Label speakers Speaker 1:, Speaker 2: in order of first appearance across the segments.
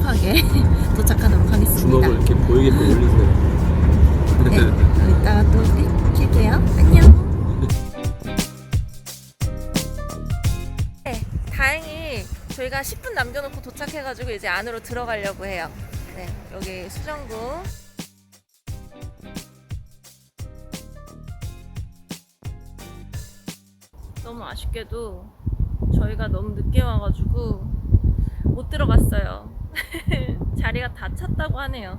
Speaker 1: 어, 세이프하게 도착하도록 하겠습니다.
Speaker 2: 주먹을 이렇게 보이게 올리세요.
Speaker 1: 네, 이따가 또 뵐게요. 안녕. 네, 다행히 저희가 10분 남겨놓고 도착해가지고 이제 안으로 들어가려고 해요. 네, 여기 수정궁. 너무 아쉽게도 저희가 너무 늦게 와가지고 못 들어갔어요. 자리가 다 찼다고 하네요.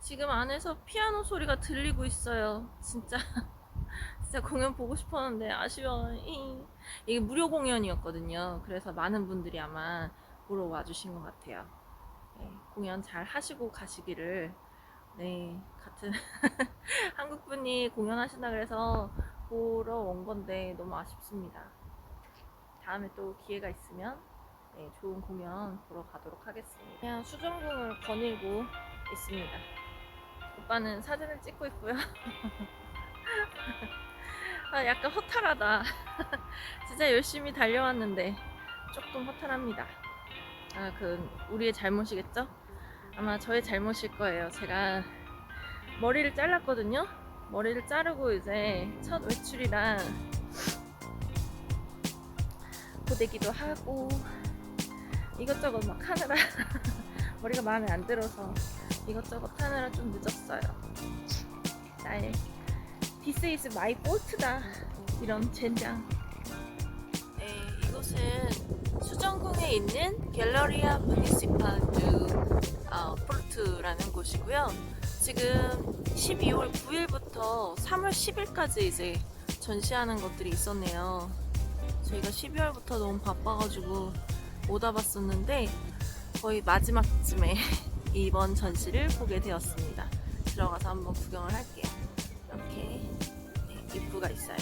Speaker 1: 지금 안에서 피아노 소리가 들리고 있어요. 진짜 진짜 공연 보고 싶었는데 아쉬워. 잉. 이게 무료 공연이었거든요. 그래서 많은 분들이 아마 보러 와주신 것 같아요. 네, 공연 잘 하시고 가시기를 네 같은 한국 분이 공연하신다 그래서 보러 온 건데 너무 아쉽습니다. 다음에 또 기회가 있으면 네, 좋은 공연 보러 가도록 하겠습니다. 그냥 수정궁을 거닐고 있습니다. 오빠는 사진을 찍고 있고요. 아, 약간 허탈하다. 진짜 열심히 달려왔는데 조금 허탈합니다. 아, 그 우리의 잘못이겠죠? 아마 저의 잘못일 거예요. 제가 머리를 잘랐거든요. 머리를 자르고 이제 첫 외출이라 고데기도 하고 이것저것 막 하느라 머리가 마음에 안 들어서 이것저것 하느라 좀 늦었어요. 나의 This is my fault다. 이런 젠장. 네, 이곳은 수정궁에 있는 갤러리아 무니시팔드 어, 포르트라는 곳이고요. 지금 12월 9일부터 3월 10일까지 이제 전시하는 것들이 있었네요. 저희가 12월부터 너무 바빠가지고 못 와봤었는데 거의 마지막쯤에 이번 전시를 보게 되었습니다. 들어가서 한번 구경을 할게요. 이렇게 네, 입구가 있어요.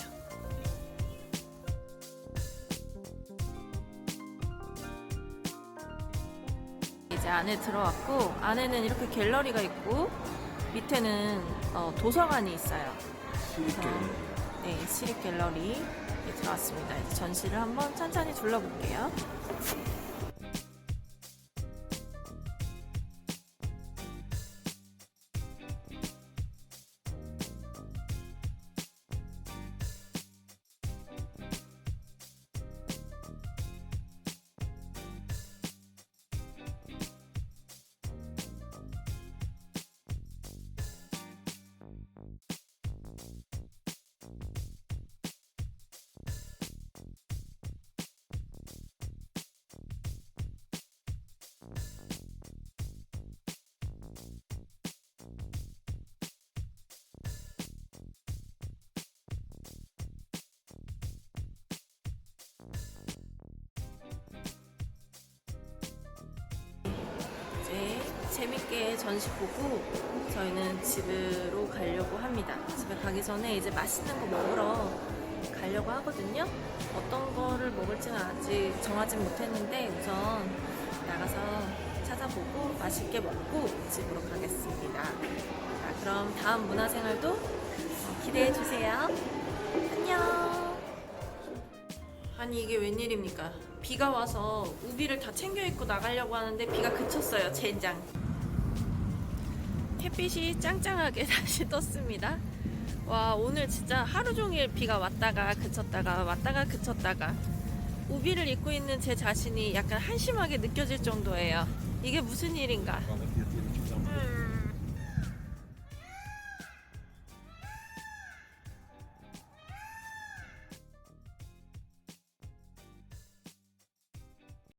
Speaker 1: 이제 안에 들어왔고 안에는 이렇게 갤러리가 있고 밑에는 어, 도서관이 있어요. 그래서 네, 시립 갤러리 에 들어왔습니다. 이제 전시를 한번 천천히 둘러볼게요. 재밌게 전시 보고 저희는 집으로 가려고 합니다. 집에 가기 전에 이제 맛있는 거 먹으러 가려고 하거든요. 어떤 거를 먹을지는 아직 정하진 못했는데 우선 나가서 찾아보고 맛있게 먹고 집으로 가겠습니다. 자, 그럼 다음 문화생활도 기대해 주세요. 안녕. 아니 이게 웬일입니까? 비가 와서 우비를 다 챙겨 입고 나가려고 하는데 비가 그쳤어요. 젠장. 햇빛이 짱짱하게 다시 떴습니다. 와 오늘 진짜 하루 종일 비가 왔다가 그쳤다가 왔다가 그쳤다가 우비를 입고 있는 제 자신이 약간 한심하게 느껴질 정도예요. 이게 무슨 일인가?